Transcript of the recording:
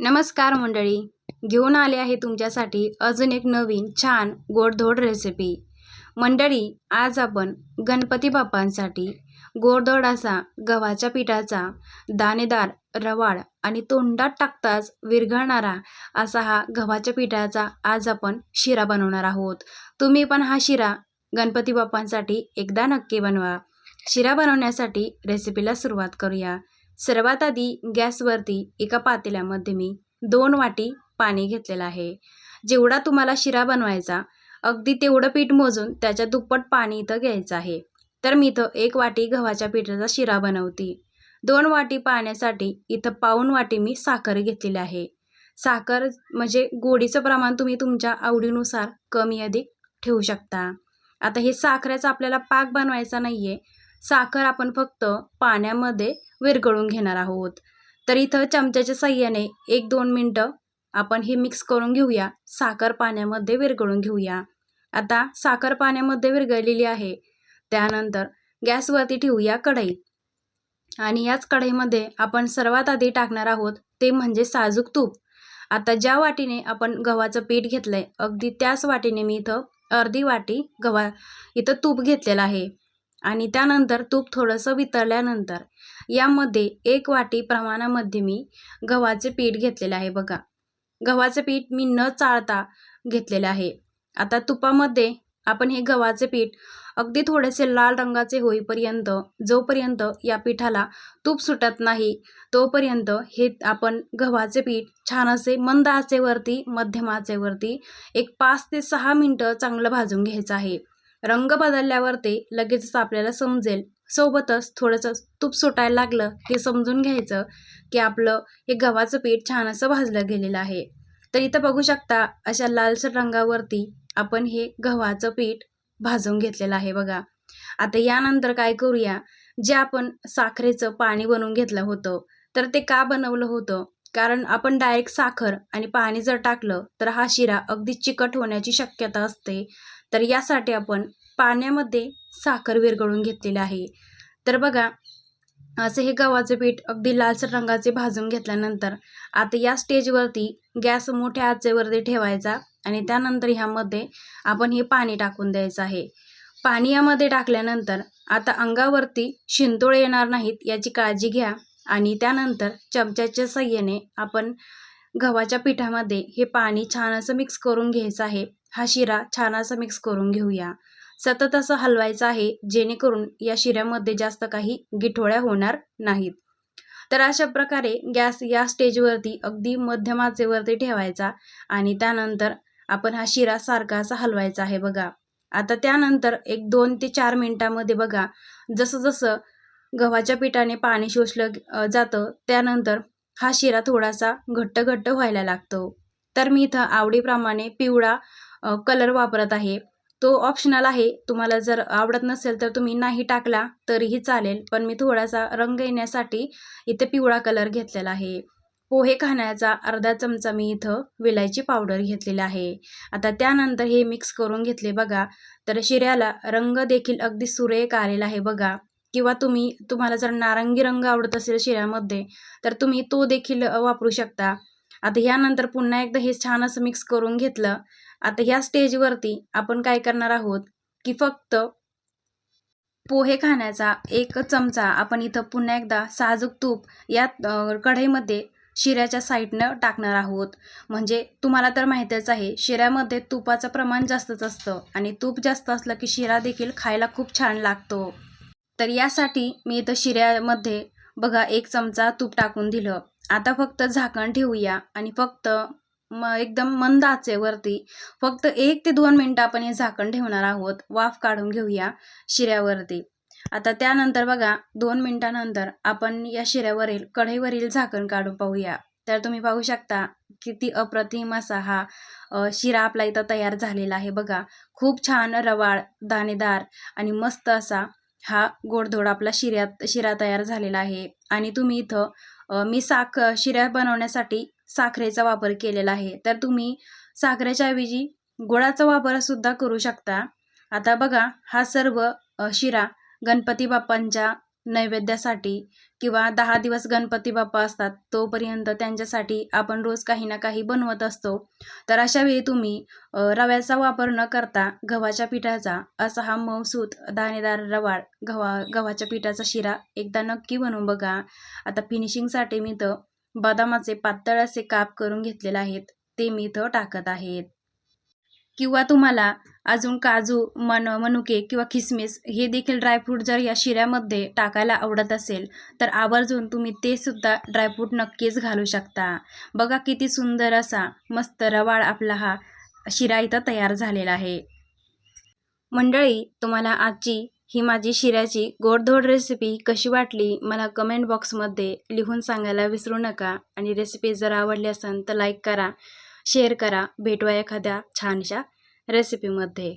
नमस्कार मंडळी. घेऊन आले आहे तुमच्यासाठी अजून एक नवीन छान गोडधोड रेसिपी मंडळी आज आपण गणपती बाप्पांसाठी गोडधोड असा गव्हाच्या पिठाचा दाणेदार रवाळ आणि तोंडात टाकताच विरघळणारा असा हा गव्हाच्या पिठाचा आज आपण शिरा बनवणार आहोत. तुम्ही पण हा शिरा गणपती बाप्पांसाठी एकदा नक्की बनवा. शिरा बनवण्यासाठी रेसिपीला सुरुवात करूया. सर्वात आधी गॅसवरती एका पातेल्यामध्ये मी दोन वाटी पाणी घेतलेलं आहे. जेवढा तुम्हाला शिरा बनवायचा अगदी तेवढं पीठ मोजून त्याच्या दुप्पट पाणी इथं घ्यायचं आहे. तर मी इथं एक वाटी गव्हाच्या पिठाचा शिरा बनवते. दोन वाटी पाण्यासाठी इथं पाऊन वाटी मी साखर घेतलेली आहे. साखर म्हणजे गोडीचं प्रमाण तुम्ही तुमच्या आवडीनुसार कमी अधिक ठेवू शकता. आता हे साखरेचा आपल्याला पाक बनवायचा नाही आहे साखर आपण फक्त पाण्यामध्ये विरघळून घेणार आहोत. तर इथं चमच्याच्या साह्याने एक दोन मिनटं आपण हे मिक्स करून घेऊया. साखर पाण्यामध्ये विरघळून घेऊया. आता साखर पाण्यामध्ये विरघळलेली आहे. त्यानंतर गॅसवरती ठेवूया कढई. आणि याच कढईमध्ये आपण सर्वात आधी टाकणार आहोत ते म्हणजे साजूक तूप. आता ज्या वाटीने आपण गव्हाचं पीठ घेतलं आहे अगदी त्याच वाटीने मी इथं अर्धी वाटी गव्हा इथं तूप घेतलेलं आहे. आणि त्यानंतर तूप थोडंसं वितळल्यानंतर यामध्ये एक वाटी प्रमाणामध्ये मी गव्हाचे पीठ घेतलेलं आहे बघा. गव्हाचे पीठ मी न चाळता घेतलेलं आहे. आता तुपामध्ये आपण हे गव्हाचे पीठ अगदी थोडेसे लाल रंगाचे होईपर्यंत जोपर्यंत या पिठाला तूप सुटत नाही तोपर्यंत हे आपण गव्हाचे पीठ छान असे मंद आचेवरती मध्यम आचेवरती एक पाच ते सहा मिनटं चांगलं भाजून घ्यायचं आहे. रंग बदलल्यावर ते लगेचच आपल्याला समजेल. सोबतच थोडंसं तूप सुटायला लागलं हे समजून घ्यायचं की आपलं हे गव्हाचं पीठ छान असं भाजलं गेलेलं आहे. तर इथं बघू शकता अशा लालसर रंगावरती आपण हे गव्हाचं पीठ भाजून घेतलेलं आहे बघा. आता यानंतर काय करूया? जे आपण साखरेचं पाणी बनवून घेतलं होतं तर ते का बनवलं होतं? कारण आपण डायरेक्ट साखर आणि पाणी जर टाकलं तर हा शिरा अगदी चिकट होण्याची शक्यता असते. तर यासाठी आपण पाण्यामध्ये साखर विरघळून घेतलेली आहे. तर बघा असं हे गव्हाचं पीठ अगदी लालसर रंगाचे भाजून घेतल्यानंतर आता या स्टेजवरती गॅस मोठ्या आचेवरती ठेवायचा आणि त्यानंतर ह्यामध्ये आपण हे पाणी टाकून द्यायचं आहे. पाणी यामध्ये टाकल्यानंतर आता अंगावरती शिंतोळे येणार नाहीत याची काळजी घ्या आणि त्यानंतर चमच्याच्या सहाय्याने आपण गव्हाच्या पिठामध्ये हे पाणी छान असं मिक्स करून घ्यायचं आहे. हा शिरा छान असा मिक्स करून घेऊया. सतत असं हलवायचं आहे जेणेकरून या शिऱ्यामध्ये जास्त काही गिठोळ्या होणार नाहीत. तर अशा प्रकारे गॅस या स्टेजवरती अगदी मध्यम आचेवरती ठेवायचा आणि त्यानंतर आपण हा शिरा सारखा असा हलवायचा आहे बघा. आता त्यानंतर एक दोन ते चार मिनटामध्ये बघा जसं जसं गव्हाच्या पिठाने पाणी शोषलं जातं त्यानंतर हा शिरा थोडासा घट्ट घट्ट व्हायला लागतो. तर मी इथं आवडीप्रमाणे पिवळा कलर वापरत आहे. तो ऑप्शनल आहे. तुम्हाला जर आवडत नसेल तर तुम्ही नाही टाकला तरीही चालेल. पण मी थोडासा रंग येण्यासाठी इथे पिवळा कलर घेतलेला आहे. पोहे खाण्याचा अर्धा चमचा मी इथं विलायची पावडर घेतलेली आहे. आता त्यानंतर हे मिक्स करून घेतले बघा. तर शिऱ्याला रंग देखील अगदी सुरेख आलेला आहे बघा. किंवा तुम्ही तुम्हाला जर नारंगी रंग आवडत असेल शिऱ्यामध्ये तर तुम्ही तो देखील वापरू शकता. आता ह्यानंतर पुन्हा एकदा हे छान असं मिक्स करून घेतलं. आता ह्या स्टेजवरती आपण काय करणार आहोत की फक्त पोहे खाण्याचा एक चमचा आपण इथं पुन्हा एकदा साजूक तूप या कढईमध्ये शिऱ्याच्या साईडनं टाकणार आहोत. म्हणजे तुम्हाला तर माहितीच आहे शिऱ्यामध्ये तुपाचं प्रमाण जास्तच असतं आणि तूप जास्त असलं की शिरा देखील खायला खूप छान लागतो. तर यासाठी मी इथं शिऱ्यामध्ये बघा एक चमचा तूप टाकून दिलं. आता फक्त झाकण ठेवूया आणि फक्त म एकदम मंद आचेवरती फक्त एक ते दोन मिनटं आपण हे झाकण ठेवणार आहोत. वाफ काढून घेऊया शिऱ्यावरती. आता त्यानंतर बघा दोन मिनटानंतर आपण या शिऱ्यावरील कढईवरील झाकण काढून पाहूया. तर तुम्ही पाहू शकता किती अप्रतिम असा हा शिरा आपला इथं तयार झालेला आहे बघा. खूप छान रवाळ दाणेदार आणि मस्त असा हा गोडधोड आपला शिऱ्यात शिरा तयार झालेला आहे. आणि तुम्ही इथं मी साख शिऱ्या बनवण्यासाठी साखरेचा वापर केलेला आहे. तर तुम्ही साखरेच्या ऐवजी गुळाचा वापर सुद्धा करू शकता. आता बघा हा सर्व शिरा गणपती बाप्पांच्या नैवेद्यासाठी किंवा दहा दिवस गणपती बाप्पा असतात तोपर्यंत त्यांच्यासाठी आपण रोज काही ना काही बनवत असतो. तर अशा वेळी तुम्ही रव्याचा वापर न करता गव्हाच्या पिठाचा असा हा मऊसूत दाणेदार रवाळ गव्हा गव्हाच्या पिठाचा शिरा एकदा नक्की बनवून बघा. आता फिनिशिंगसाठी मी तर बदामाचे पातळ असे काप करून घेतलेले आहेत. ते मी इथं टाकत आहेत. किंवा तुम्हाला अजून काजू मन मनुके किंवा किसमिस हे देखील ड्रायफ्रूट जर या शिऱ्यामध्ये टाकायला आवडत असेल तर आवर्जून तुम्ही ते सुद्धा ड्रायफ्रूट नक्कीच घालू शकता. बघा किती सुंदर असा मस्त रवाळ आपला हा शिरा इथं तयार झालेला आहे. मंडळी तुम्हाला आजची ही माझी शिऱ्याची गोडधोड रेसिपी कशी वाटली मला कमेंट बॉक्समध्ये लिहून सांगायला विसरू नका. आणि रेसिपी जर आवडली असेल तर लाईक करा शेअर करा. भेटवा एखाद्या छानशा रेसिपीमध्ये